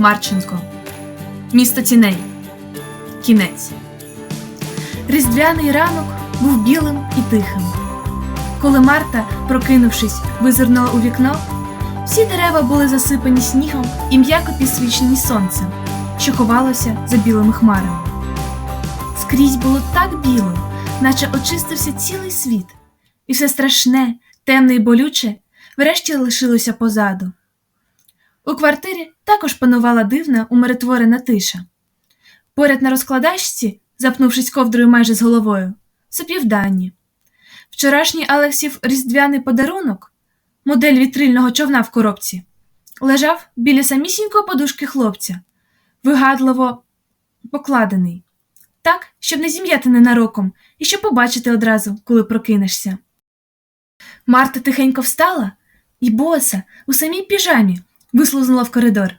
Марченко. Місто тіней. Кінець. Різдвяний ранок був білим і тихим. Коли Марта, прокинувшись, визирнула у вікно, всі дерева були засипані снігом і м'яко підсвічені сонцем, що ховалося за білими хмарами. Скрізь було так біло, наче очистився цілий світ, і все страшне, темне і болюче врешті лишилося позаду. У квартирі також панувала дивна, умиротворена тиша. Поряд на розкладачці, запнувшись ковдрою майже з головою, сопів Дані. Вчорашній Алексів різдвяний подарунок, модель вітрильного човна в коробці, лежав біля самісінької подушки хлопця, вигадливо покладений, так, щоб не зім'яти ненароком і щоб побачити одразу, коли прокинешся. Марта тихенько встала і боса у самій піжамі вислузнула в коридор.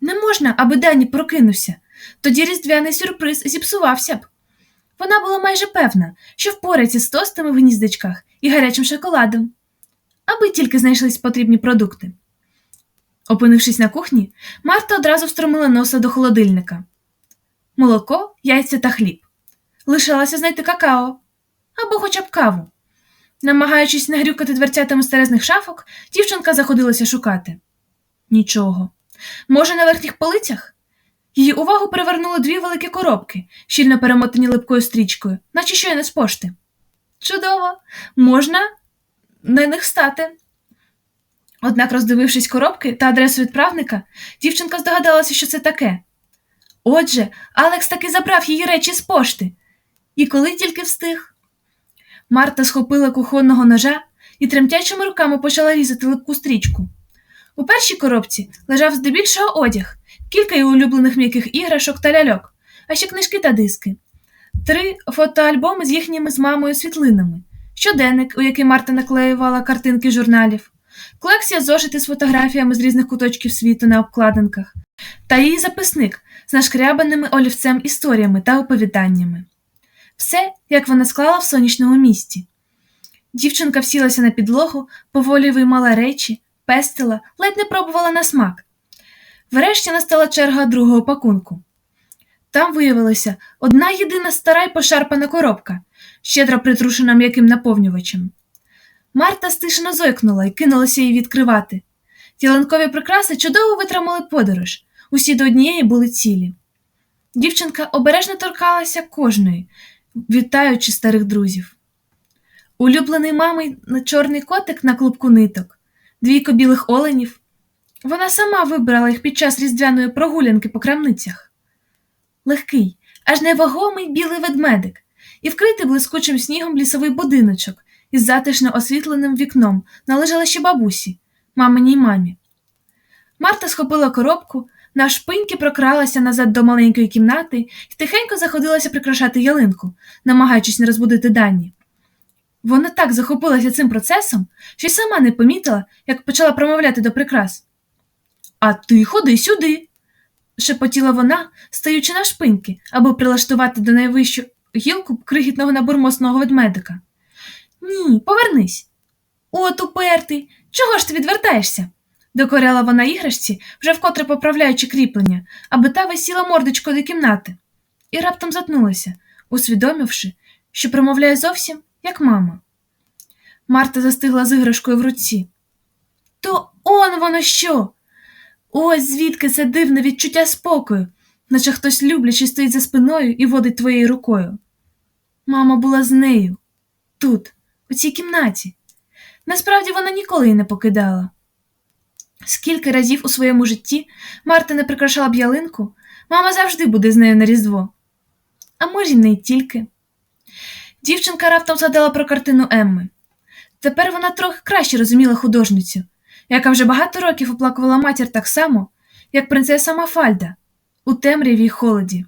Не можна, аби Дані прокинувся, тоді різдвяний сюрприз зіпсувався б. Вона була майже певна, що впорається з тостами в гніздечках і гарячим шоколадом, аби тільки знайшлись потрібні продукти. Опинившись на кухні, Марта одразу встромила носа до холодильника. Молоко, яйця та хліб. Лишилося знайти какао або хоча б каву. Намагаючись не грюкати дверцятами старезних шафок, дівчинка заходилася шукати. Нічого. Може, на верхніх полицях? Її увагу привернули дві великі коробки, щільно перемотані липкою стрічкою, наче щойно з пошти. Чудово, можна на них стати. Однак, роздивившись коробки та адресу відправника, дівчинка здогадалася, що це таке. Отже, Алекс таки забрав її речі з пошти. І коли тільки встиг. Марта схопила кухонного ножа і тремтячими руками почала різати липку стрічку. У першій коробці лежав здебільшого одяг, кілька її улюблених м'яких іграшок та ляльок, а ще книжки та диски, три фотоальбоми з їхніми з мамою світлинами, щоденник, у який Марта наклеювала картинки журналів, колекція зошити з фотографіями з різних куточків світу на обкладинках, та її записник з нашкрябаними олівцем історіями та оповіданнями. Все, як вона склала в сонячному місті. Дівчинка всілася на підлогу, поволі виймала речі, пестила, ледь не пробувала на смак. Врешті настала черга другого пакунку. Там виявилася одна єдина стара й пошарпана коробка, щедро притрушена м'яким наповнювачем. Марта стишено зойкнула і кинулася її відкривати. Тіланкові прикраси чудово витримали подорож, усі до однієї були цілі. Дівчинка обережно торкалася кожної, вітаючи старих друзів. Улюблений мамий чорний котик на клубку ниток, двійко білих оленів. Вона сама вибрала їх під час різдвяної прогулянки по крамницях. Легкий, аж невагомий білий ведмедик і вкритий блискучим снігом лісовий будиночок із затишно освітленим вікном належала ще бабусі, маминій мамі. Марта схопила коробку, навшпиньки прокралася назад до маленької кімнати і тихенько заходилася прикрашати ялинку, намагаючись не розбудити дані. Вона так захопилася цим процесом, що й сама не помітила, як почала промовляти до прикрас. А ти ходи сюди, шепотіла вона, стаючи на шпиньки, аби прилаштувати до найвищу гілку крихітного набурмосного ведмедика. Ні, повернись. От упертий. Чого ж ти відвертаєшся? докоряла вона іграшці, вже вкотре поправляючи кріплення, аби та висіла мордочкою до кімнати, і раптом затнулася, усвідомивши, що промовляє зовсім як мама. Марта застигла з іграшкою в руці. То он воно що? Ось звідки це дивне відчуття спокою, наче хтось люблячи стоїть за спиною і водить твоєю рукою. Мама була з нею, тут, у цій кімнаті. Насправді вона ніколи її не покидала. Скільки разів у своєму житті Марта не прикрашала б ялинку, мама завжди буде з нею на Різдво. А може, й не тільки. Дівчинка раптом згадала про картину Емми. Тепер вона трохи краще розуміла художницю, яка вже багато років оплакувала матір так само, як принцеса Мафальда у темряві й холоді.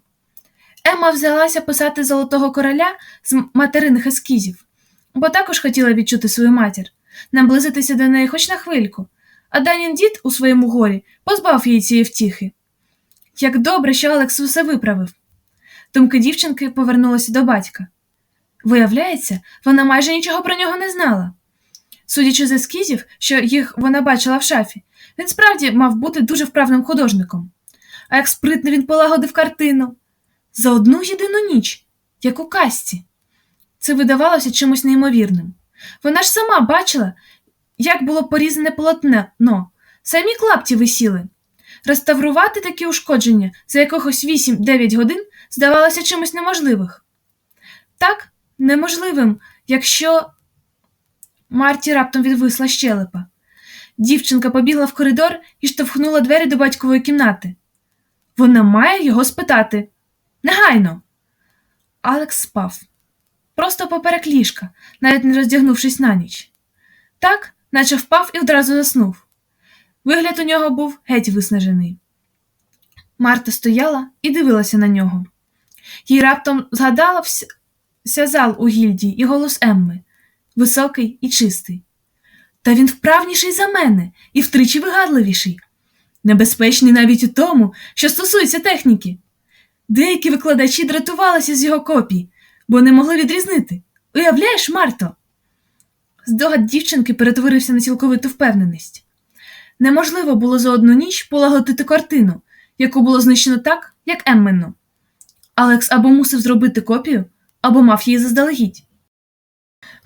Емма взялася писати золотого короля з материних ескізів, бо також хотіла відчути свою матір, наблизитися до неї хоч на хвильку, а Данін дід у своєму горі позбав її цієї втіхи. Як добре, що Алекс усе виправив. Думки дівчинки повернулися до батька. Виявляється, вона майже нічого про нього не знала. Судячи з ескізів, що їх вона бачила в шафі, він справді мав бути дуже вправним художником. а як спритно він полагодив картину. За одну єдину ніч, як у казці. Це видавалося чимось неймовірним. Вона ж сама бачила, як було порізане полотно, самі клапті висіли. Реставрувати такі ушкодження за якихось 8-9 годин здавалося чимось неможливих. Так, неможливим, якщо Марті раптом відвисла щелепа. Дівчинка побігла в коридор і штовхнула двері до батькової кімнати. Вона має його спитати. Негайно. Алекс спав. Просто поперек ліжка, навіть не роздягнувшись на ніч. Так, наче впав і одразу заснув. Вигляд у нього був геть виснажений. Марта стояла і дивилася на нього. Їй раптом згадався зал у гільдії і голос Емми, високий і чистий. Та він вправніший за мене і втричі вигадливіший, небезпечний навіть у тому, що стосується техніки. Деякі викладачі дратувалися з його копій, бо не могли відрізнити. Уявляєш, Марто? Здогад дівчинки перетворився на цілковиту впевненість. Неможливо було за одну ніч полагодити картину, яку було знищено так, як Еммину. Алекс або мусив зробити копію, або мав її заздалегідь.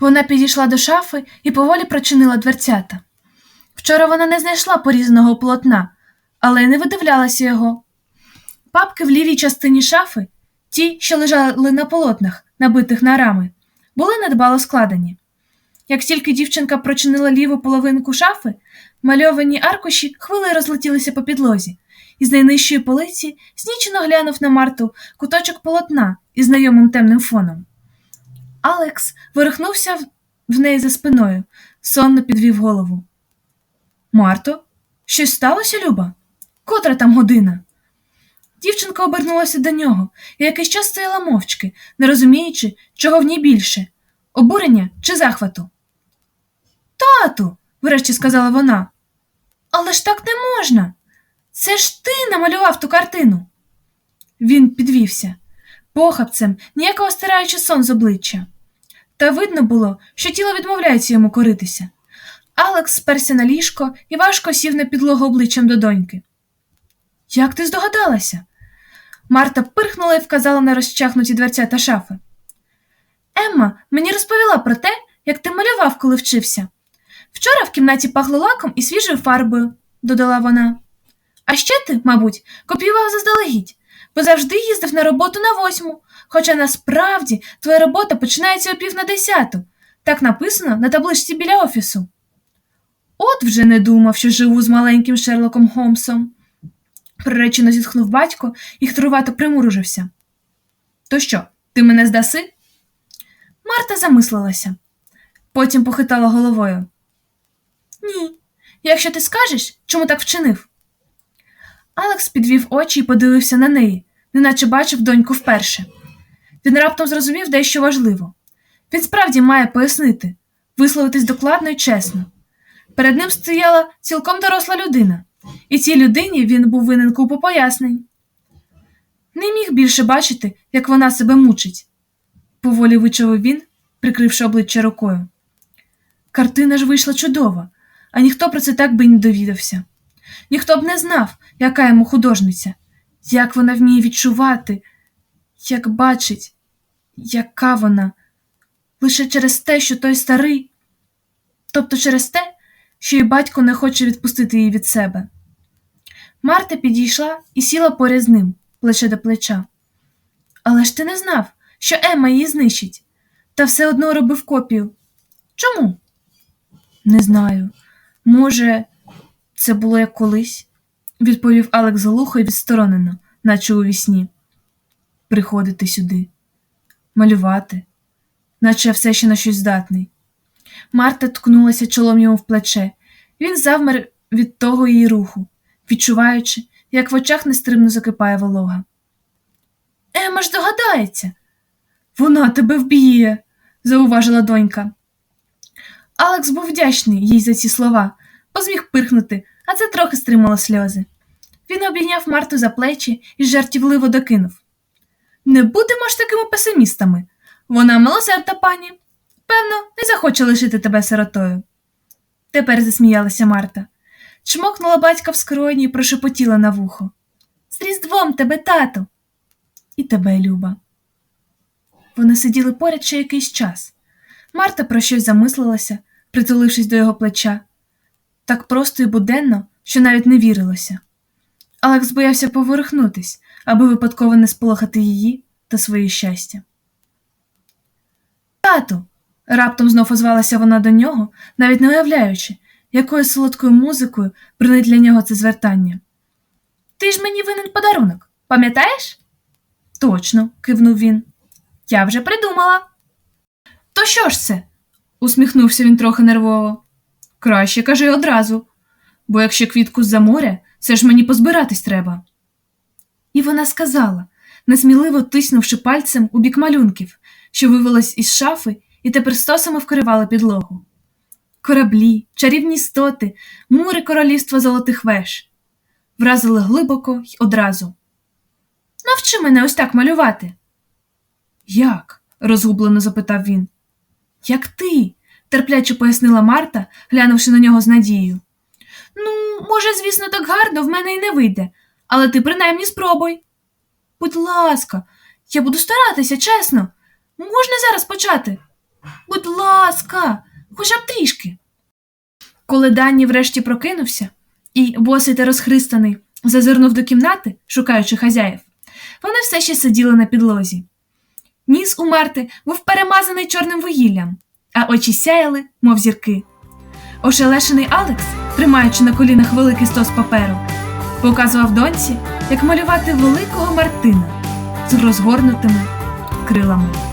Вона підійшла до шафи і поволі прочинила дверцята. Вчора вона не знайшла порізаного полотна, але й не видивлялася його. Папки в лівій частині шафи, ті, що лежали на полотнах, набитих на рами, були недбало складені. Як тільки дівчинка прочинила ліву половинку шафи, мальовані аркуші хвилею розлетілися по підлозі, і з найнижчої полиці знічено глянув на Марту куточок полотна із знайомим темним фоном. Алекс ворухнувся в неї за спиною, сонно підвів голову. Марто, щось сталося, Люба? Котра там година? Дівчинка обернулася до нього і якийсь час стояла мовчки, не розуміючи, чого в ній більше обурення чи захвату. Тату, врешті сказала вона. Але ж так не можна. Це ж ти намалював ту картину. Він підвівся, похапцем, ніякого стираючи сон з обличчя. Та видно було, що тіло відмовляється йому коритися. Алекс сперся на ліжко і важко сів на підлогу обличчям до доньки. Як ти здогадалася? Марта пирхнула і вказала на розчахнуті дверця та шафи. Емма мені розповіла про те, як ти малював, коли вчився. Вчора в кімнаті пахло лаком і свіжою фарбою, додала вона. А ще ти, мабуть, копіював заздалегідь, бо завжди їздив на роботу на восьму, хоча насправді твоя робота починається о пів на десяту. Так написано на табличці біля офісу. От вже не думав, що живу з маленьким Шерлоком Холмсом. Приречено зітхнув батько і хтрувато примуружився. То що, ти мене здаси? Марта замислилася, потім похитала головою. Ні, якщо ти скажеш, чому так вчинив. Алекс підвів очі і подивився на неї, неначе бачив доньку вперше. Він раптом зрозумів дещо важливо. Він справді має пояснити, висловитись докладно і чесно. Перед ним стояла цілком доросла людина, і цій людині він був винен купу пояснень. Не міг більше бачити, як вона себе мучить, поволі вичавив він, прикривши обличчя рукою. Картина ж вийшла чудова, а ніхто про це так би й не довідався. Ніхто б не знав, яка йому художниця, як вона вміє відчувати, як бачить, яка вона, лише через те, що той старий, тобто через те, що й батько не хоче відпустити її від себе. Марта підійшла і сіла поряд з ним, плече до плеча. Але ж ти не знав, що Емма її знищить, та все одно робив копію. Чому? Не знаю. Може, це було як колись, відповів Алекс глухо і відсторонено, наче у вісні. Приходити сюди, малювати, наче все ще на щось здатний. Марта ткнулася чолом йому в плече. Він завмер від того її руху, відчуваючи, як в очах нестримно закипає волога. Ема ж догадається. Вона тебе вб'є, зауважила донька. Алекс був вдячний їй за ці слова, бо зміг пирхнути, а це трохи стримало сльози. Він обійняв Марту за плечі і жартівливо докинув. Не будемо ж такими песимістами. Вона милосердна пані. Певно, не захоче лишити тебе сиротою. Тепер засміялася Марта. Чмокнула батька в скроні і прошепотіла на вухо. З Різдвом тебе, тату. І тебе, Люба. Вони сиділи поряд ще якийсь час. Марта про щось замислилася, притулившись до його плеча. Так просто і буденно, що навіть не вірилося. Алекс боявся поворухнутись, аби випадково не сполохати її та своє щастя. Тату. раптом знов озвалася вона до нього, навіть не уявляючи, якою солодкою музикою бринить для нього це звертання. Ти ж мені винен подарунок, пам'ятаєш? Точно, кивнув він. Я вже придумала. То що ж це? усміхнувся він трохи нервово. Краще кажи одразу, бо якщо квітку з-за моря, це ж мені позбиратись треба. І вона сказала, несміливо тиснувши пальцем у бік малюнків, що вивелась із шафи і тепер стосами вкривали підлогу. Кораблі, чарівні істоти, мури королівства золотих веж. Вразили глибоко й одразу. Навчи мене ось так малювати. Як? розгублено запитав він. Як ти? Терпляче пояснила Марта, глянувши на нього з надією. Ну, може, звісно, так гарно в мене й не вийде, але ти принаймні спробуй. Будь ласка, я буду старатися, чесно. Можна зараз почати? Будь ласка, хоча б трішки. Коли Дані врешті прокинувся і, босий та розхристаний, зазирнув до кімнати, шукаючи хазяїв, вони все ще сиділи на підлозі. Ніс у Марти був перемазаний чорним вугіллям, а очі сяяли, мов зірки. Ошелешений Алекс, тримаючи на колінах великий стос паперу, показував доньці, як малювати великого Мартина з розгорнутими крилами.